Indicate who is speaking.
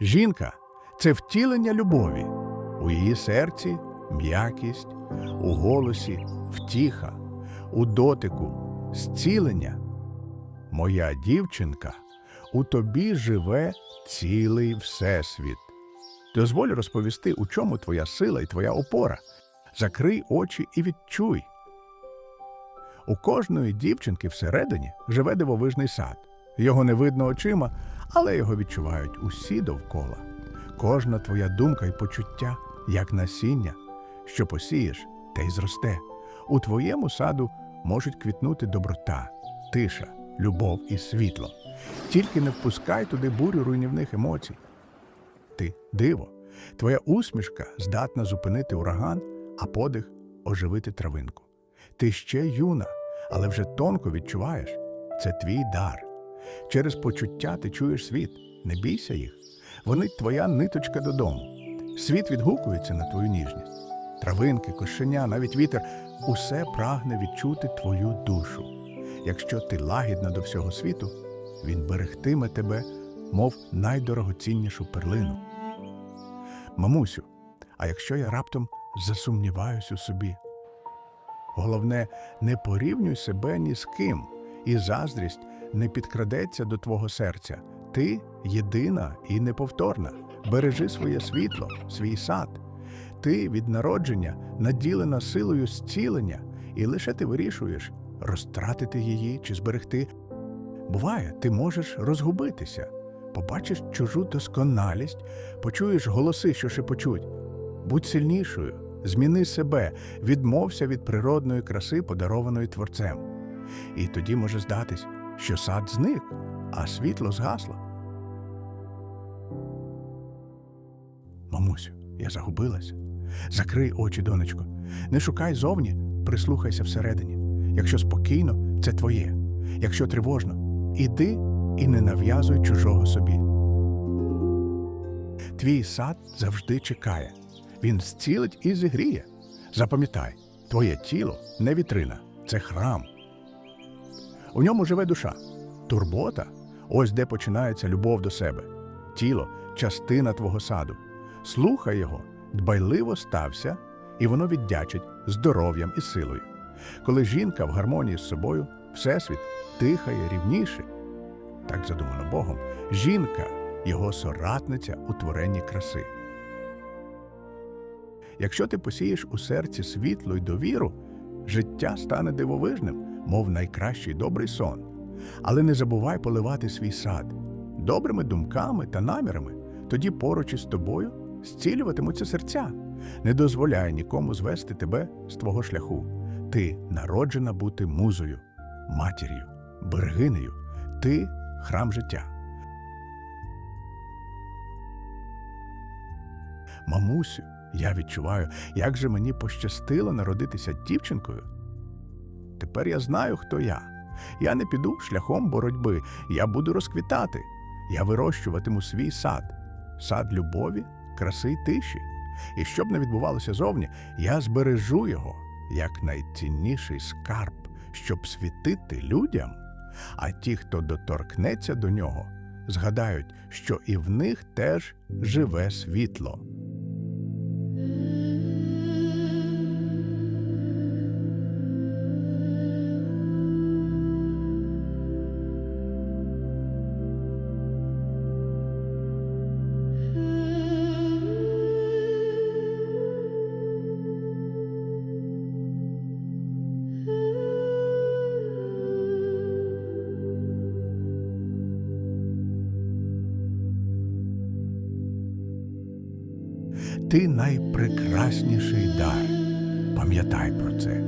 Speaker 1: Жінка це втілення любові. У її серці м'якість, у голосі втіха, у дотику зцілення. Моя дівчинка, у тобі живе цілий всесвіт. Дозволь розповісти, у чому твоя сила і твоя опора. Закрий очі і відчуй. У кожної дівчинки всередині живе дивовижний сад. Його не видно очима, але його відчувають усі довкола. Кожна твоя думка і почуття, як насіння, що посієш, те й зросте. У твоєму саду можуть квітнути доброта, тиша, любов і світло. Тільки не впускай туди бурю руйнівних емоцій. Ти диво. Твоя усмішка здатна зупинити ураган, а подих оживити травинку. Ти ще юна, але вже тонко відчуваєш це твій дар. Через почуття ти чуєш світ. Не бійся їх. Вони твоя ниточка додому. Світ відгукується на твою ніжність. Травинки, кошеня, навіть вітер усе прагне відчути твою душу. Якщо ти лагідна до всього світу, він берегтиме тебе, мов найдорогоціннішу перлину. Мамусю, а якщо я раптом засумніваюсь у собі? Головне, не порівнюй себе ні з ким, і заздрість не підкрадеться до твого серця. Ти єдина і неповторна. Бережи своє світло, свій сад. Ти від народження наділена силою зцілення, і лише ти вирішуєш, розтратити її чи зберегти. Буває, ти можеш розгубитися, побачиш чужу досконалість, почуєш голоси, що шепочуть. Будь сильнішою, зміни себе, відмовся від природної краси, подарованої творцем. І тоді може здатись, що сад зник, а світло згасло. Мамусю, я загубилася. Закрий очі, донечко. Не шукай зовні, прислухайся всередині. Якщо спокійно, це твоє. Якщо тривожно, іди і не нав'язуй чужого собі. Твій сад завжди чекає. Він зцілить і зігріє. Запам'ятай, твоє тіло не вітрина, це храм. У ньому живе душа, турбота ось де починається любов до себе. Тіло частина твого саду. Слухай його, дбайливо стався, і воно віддячить здоров'ям і силою. Коли жінка в гармонії з собою, всесвіт тихає рівніше. Так задумано Богом, жінка його соратниця у творенні краси. Якщо ти посієш у серці світло й довіру, життя стане дивовижним, мов найкращий добрий сон. Але не забувай поливати свій сад добрими думками та намірами, тоді поруч із тобою зцілюватимуться серця. Не дозволяй нікому звести тебе з твого шляху. Ти народжена бути музою, матір'ю, берегинею, ти храм життя. Мамусю, я відчуваю, як же мені пощастило народитися дівчинкою. Тепер я знаю, хто я. Я не піду шляхом боротьби, я буду розквітати. Я вирощуватиму свій сад, сад любові, краси й тиші. І щоб не відбувалося зовні, я збережу його як найцінніший скарб, щоб світити людям. А ті, хто доторкнеться до нього, згадають, що і в них теж живе світло. Ти найпрекрасніший дар. Пам'ятай про це.